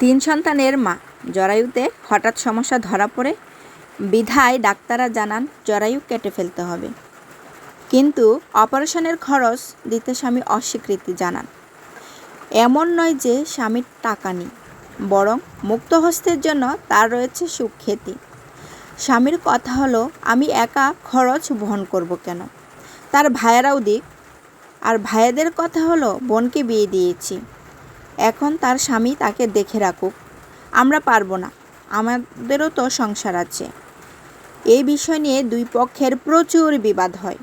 তিন সন্তানের মা। জরায়ুতে হঠাৎ সমস্যা ধরা পড়ে, বিধায় ডাক্তাররা জানান জরায়ু কেটে ফেলতে হবে। কিন্তু অপারেশনের খরচ দিতে স্বামী অস্বীকৃতি জানান। এমন নয় যে স্বামীর টাকা নেই, বরং মুক্ত হস্তের জন্য তার রয়েছে সুখ্যাতি। স্বামীর কথা হলো, আমি একা খরচ বহন করব কেন? তার ভাইয়েরাও দিক। আর ভাইয়েদের কথা হলো, বোনকে বিয়ে দিয়েছি। এখন তার স্বামী তাকে দেখে রাখুক। আমরা পারব না। আমাদেরও তো সংসার আছে। এই বিষয় নিয়ে দুই পক্ষের প্রচুর বিবাদ হয়।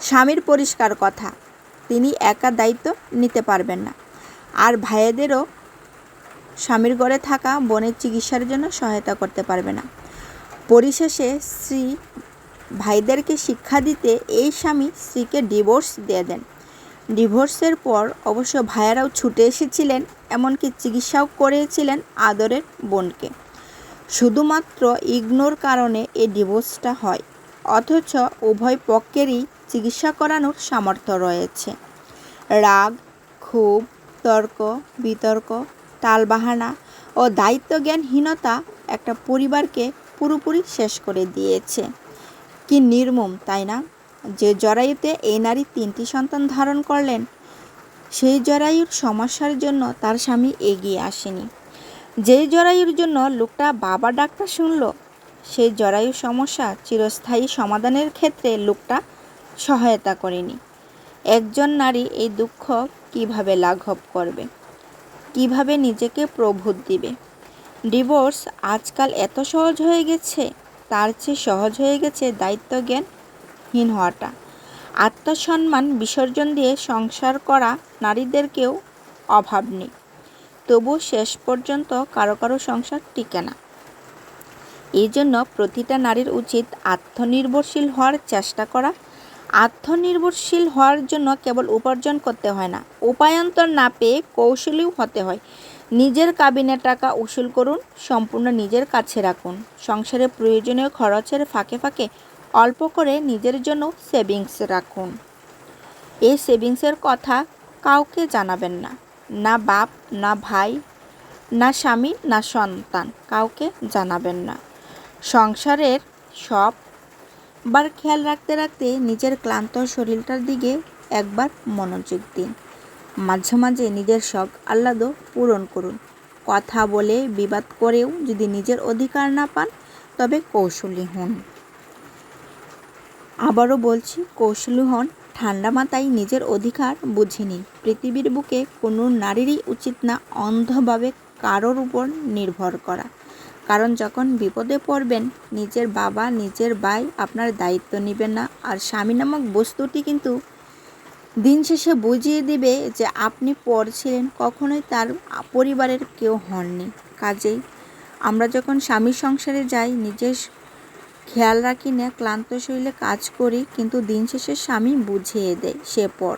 স্বামীর পরিষ্কার কথা, তিনি একা দায়িত্ব নিতে পারবেন না। আর ভাইয়েদেরও স্বামীর ঘরে থাকা বোনের চিকিৎসার জন্য সহায়তা করতে পারবে না। পরিশেষে স্ত্রী ভাইদেরকে শিক্ষা দিতে এই স্বামী স্ত্রীকে ডিভোর্স দিয়ে দেন। ডিভোর্সের পর অবশ্য ভাইয়ারাও ছুটে এসেছিলেন, এমনকি চিকিৎসাও করেছিলেন আদরের বোনকে। শুধুমাত্র ইগনোর কারণে এই ডিভোর্সটা হয়, অথচ উভয় পক্ষেরই চিকিৎসা করানোর সামর্থ্য রয়েছে। রাগ, ক্ষোভ, তর্ক, বিতর্ক টালবাহানা ও দায়িত্বজ্ঞানহীনতা একটা পরিবারকে পুরোপুরি শেষ করে দিয়েছে। কি নির্মম, তাই না? যে জরায়ুতে এই নারী তিনটি সন্তান ধারণ করলেন, সেই জরায়ুর সমস্যার জন্য তার স্বামী এগিয়ে আসেনি। যে জরায়ুর জন্য লোকটা বাবা ডাক্তার শুনল, সেই জরায়ু সমস্যা চিরস্থায়ী সমাধানের ক্ষেত্রে লোকটা সহায়তা করেনি। একজন নারী এই দুঃখ কীভাবে লাঘব করবে? কীভাবে নিজেকে প্রভুত দিবে? ডিভোর্স আজকাল এত সহজ হয়ে গেছে, তার চেয়ে সহজ হয়ে গেছে দায়িত্বজ্ঞানহীন হওয়াটা। আত্মসম্মান বিসর্জন দিয়ে সংসার করা নারীদেরকেও অভাব নেই। তবু শেষ পর্যন্ত কারও কারও সংসার টিকে না। এই জন্য প্রতিটা নারীর উচিত আত্মনির্ভরশীল হওয়ার চেষ্টা করা। আত্মনির্ভরশীল হওয়ার জন্য কেবল উপার্জন করতে হয় না, উপায়ন্তর না পেয়ে কৌশলীও হতে হয়। নিজের কাবিনে টাকা উসুল করুন, সম্পূর্ণ নিজের কাছে রাখুন। সংসারে প্রয়োজনীয় খরচের ফাঁকে ফাঁকে অল্প করে নিজের জন্য সেভিংস রাখুন। এই সেভিংসের কথা কাউকে জানাবেন না। না বাপ, না ভাই, না স্বামী, না সন্তান কাউকে জানাবেন না। সংসারের সব বার খেয়াল রাখতে রাখতে নিজের ক্লান্ত শরীরটার দিকে একবার মনোযোগ দিন। মাঝে মাঝে নিজের শখ আহ্লাদও পূরণ করুন। কথা বলে বিবাদ করেও যদি নিজের অধিকার না পান, তবে কৌশলী হন। আবারও বলছি, কৌশলী হন। ঠান্ডা মাথায় নিজের অধিকার বুঝে নিন পৃথিবীর বুকে কোনো নারীরই উচিত না অন্ধভাবে কারোর উপর নির্ভর করা। কারণ যখন বিপদে পড়বেন, নিজের বাবা, নিজের ভাই আপনার দায়িত্ব নেবেন না। আর স্বামী নামক বস্তুটি কিন্তু দিন শেষে বুঝিয়ে দিবে যে আপনি পর ছিলেন কখনোই তার পরিবারের কেউ হননি। কাজেই আমরা যখন স্বামীর সংসারে যাই, নিজের খেয়াল রাখি না, ক্লান্ত শরীরে কাজ করি, কিন্তু দিন শেষে স্বামী বুঝিয়ে দেয় সে পর